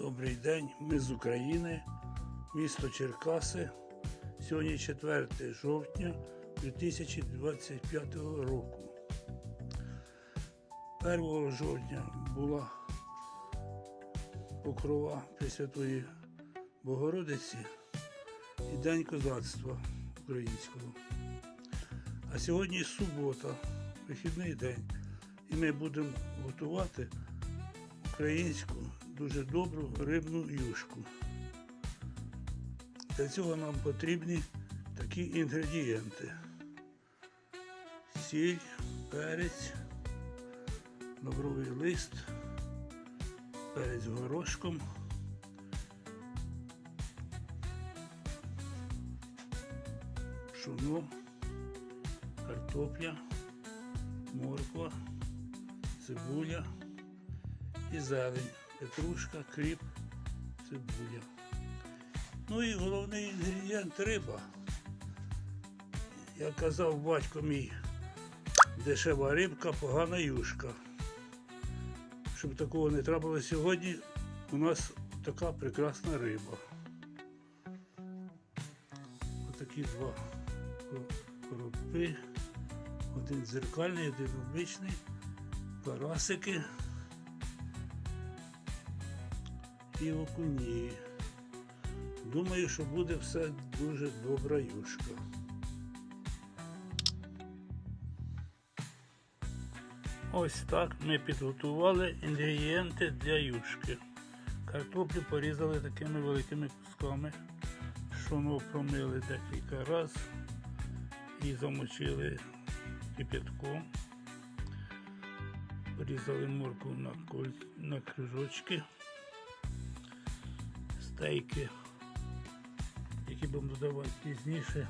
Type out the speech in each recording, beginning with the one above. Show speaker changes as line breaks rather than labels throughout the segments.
Добрий день, ми з України, місто Черкаси. Сьогодні 4 жовтня 2025 року. 1 жовтня була покрова Пресвятої Богородиці і День козацтва українського. А сьогодні субота, вихідний день, і ми будемо готувати українську дуже добру рибну юшку. Для цього нам потрібні такі інгредієнти. Сіль, перець, лавровий лист, перець горошком, пшоно, картопля, морква, цибуля і зелень, петрушка, кріп, цибуля. Ну і головний інгредієнт риба. Як казав батько мій, дешева рибка, погана юшка. Щоб такого не трапило сьогодні, у нас така прекрасна риба. Отакі два коропи. Один дзеркальний, один обичний, карасики і окуні. Думаю, що буде все дуже добра юшка. Ось так ми підготували інгредієнти для юшки. Картоплю порізали такими великими кусками, шоно промили декілька разів і замочили кипятком. Порізали морку на, коль- на кружочки стейки, які будемо додавати пізніше.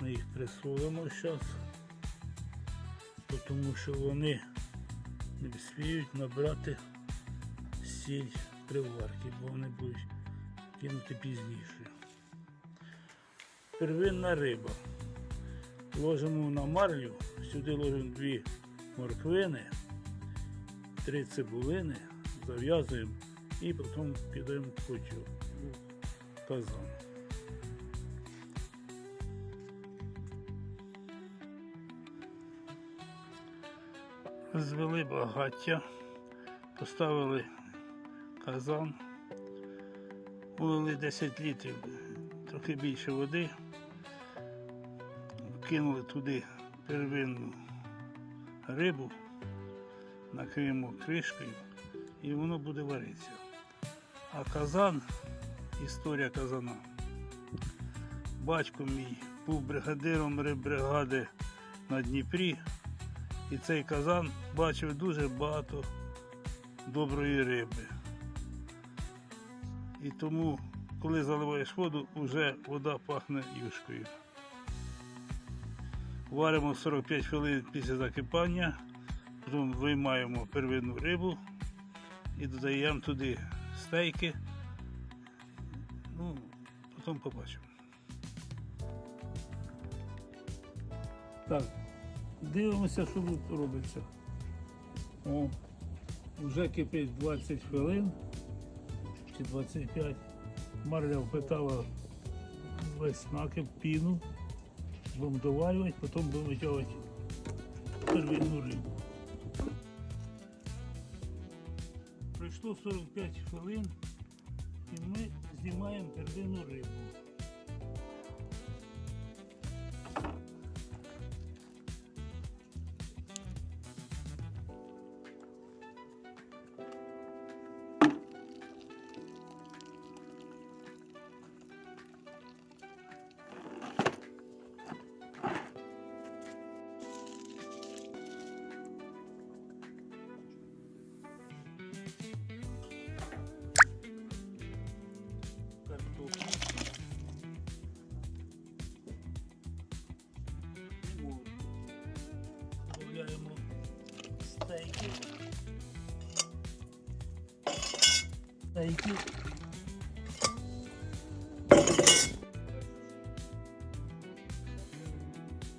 Ми їх присолимо зараз, тому що вони не вспіють набрати сіль при варці, бо вони будуть кинути пізніше. Первинна риба. Ложимо на марлю, сюди ложимо дві морквини, три цибулини, зав'язуємо і потім підемо потім у казан. Звели багаття, поставили казан, улили 10 літрів, трохи більше води, кинули туди первинну рибу, накриємо кришкою і воно буде варитися. А казан, історія казана. Батько мій був бригадиром риббригади на Дніпрі, і цей казан бачив дуже багато доброї риби. І тому, коли заливаєш воду, вже вода пахне юшкою. Варимо 45 хвилин після закипання, потім виймаємо первинну рибу і додаємо туди стейки. Ну, потім побачимо. Так, дивимося, що тут робиться. О, вже кипить 20 хвилин чи 25. Марля впитала весь накип, піну. Будемо доварювати, потім будемо витягувати первинну рибу. Пройшло 45 хвилин і ми знімаємо первинну рибу. Та які.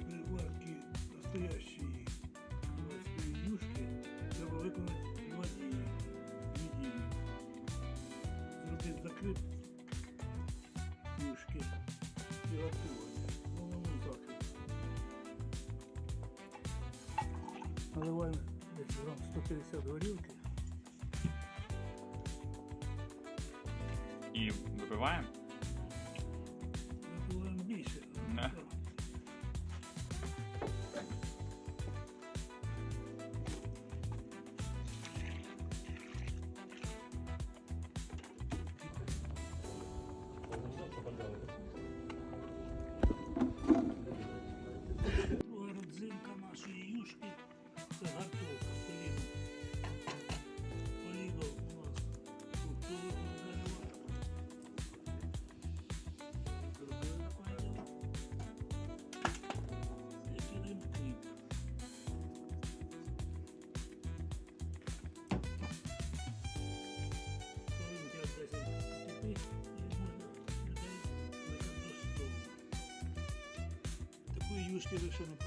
Прибавки настоящие морские юшки треба виконати в воді. Зробити закрит юшки і відкривати. Ну, ну так. Наливаємо десь грам 150 горілки.
і випиваємо.
більше. Thank you. e os que no.